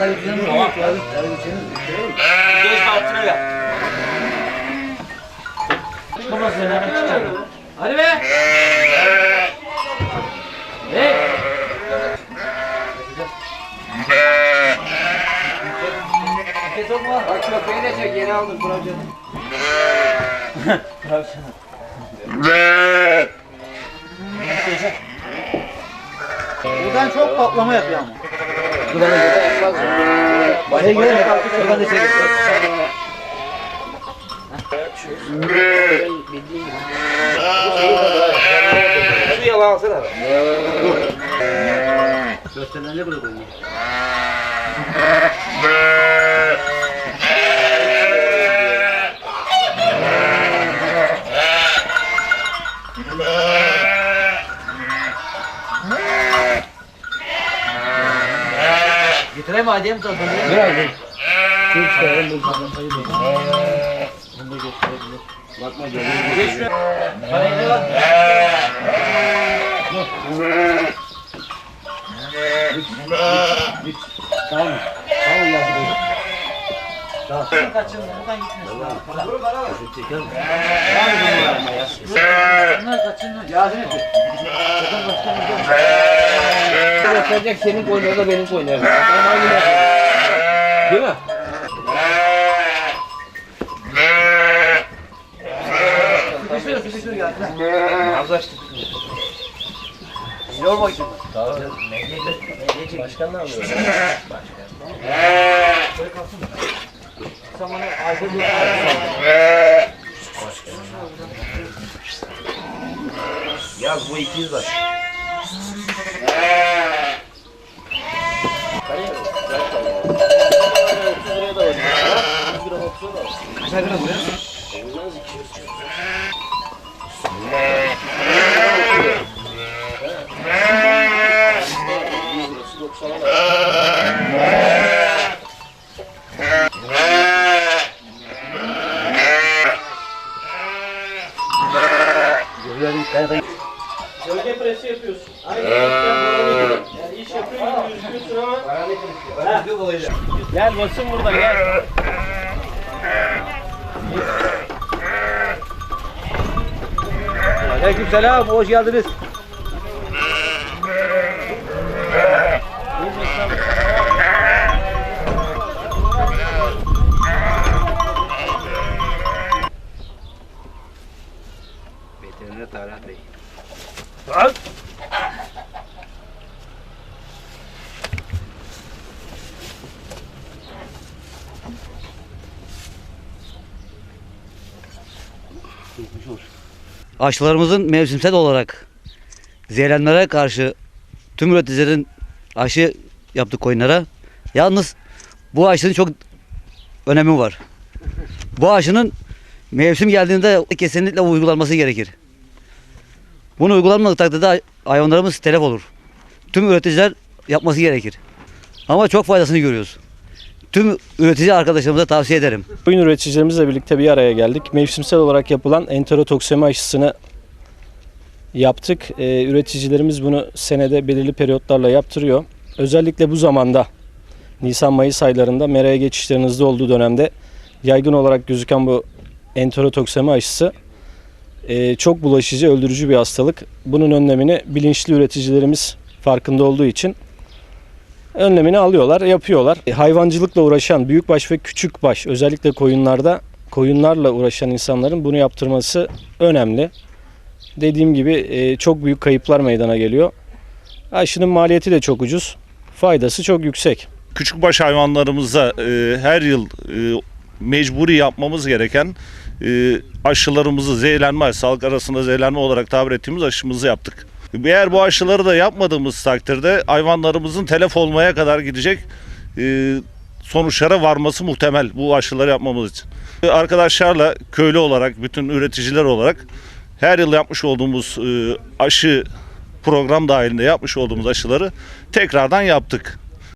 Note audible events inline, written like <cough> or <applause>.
Daha yükleyelim mi? Geç altına yap. Babası nereden çıkacak? Hadi be! Hey! Kes sokma. Bak köpeği de çek yeni aldım projeyi. <laughs> Buradan çok patlama yapıyor ama. Bu da yapmaz. Başa gidelim. Şuradan da çekelim. Şu yalan alsana. Gösterilenle buraya koyuyor. Getireyim mi Adem tadını? Biraz dur. Dur çıkaralım bu sayı değil. Bunu da gösterebilir. Bakma geliyor. Parayı ne lan? Tamam mı? Tamam ya. Tamam. Kaçın buradan gitmesin. Para. Çekelim. Bunlar kaçın. Yazın et. Sakın başka bir şey. Gösterecek senin koyunları da benim koyunlarım. Tamam aynı. Değil mi? Sıkıştırın sıkıştırın geldi. Az açtık. Yorma için. Başkan ne yapıyor? Sen Ayşe diyor. Yaz bu 200 baş. Kaça lira bu ya? Gölge presi yapıyorsun. Aynı Yani iş yapıyor gibi gözüküyorsun ama. Gel basın burada gel. Aleyküm selam, hoş geldiniz. Aşılarımızın mevsimsel olarak zehirlenmelere karşı tüm üreticilerin aşı yaptık koyunlara. Yalnız bu aşının çok önemi var. Bu aşının mevsim geldiğinde kesinlikle uygulanması gerekir. Bunu uygulanmadığı takdirde hayvanlarımız telef olur. Tüm üreticiler yapması gerekir. Ama çok faydasını görüyoruz. Tüm üretici arkadaşlarımıza tavsiye ederim. Koyun üreticilerimizle birlikte bir araya geldik. Mevsimsel olarak yapılan enterotoksemi aşısını yaptık. Ee, üreticilerimiz bunu senede belirli periyotlarla yaptırıyor. Özellikle bu zamanda Nisan-Mayıs aylarında meraya geçişlerin hızlı olduğu dönemde yaygın olarak gözüken bu enterotoksemi aşısı e, çok bulaşıcı, öldürücü bir hastalık. Bunun önlemini bilinçli üreticilerimiz farkında olduğu için önlemini alıyorlar, yapıyorlar. E, hayvancılıkla uğraşan büyükbaş ve küçükbaş özellikle koyunlarda koyunlarla uğraşan insanların bunu yaptırması önemli. Dediğim gibi e, çok büyük kayıplar meydana geliyor. Aşının maliyeti de çok ucuz. Faydası çok yüksek. küçükbaş hayvanlarımıza e, her yıl e, mecburi yapmamız gereken e, aşılarımızı zehirlenme, sağlık arasında zehirlenme olarak tabir ettiğimiz aşımızı yaptık. Eğer bu aşıları da yapmadığımız takdirde hayvanlarımızın telef olmaya kadar gidecek e, sonuçlara varması muhtemel bu aşıları yapmamız için. E, Arkadaşlarla köylü olarak, bütün üreticiler olarak her yıl yapmış olduğumuz e, aşı program dahilinde yapmış olduğumuz aşıları tekrardan yaptık.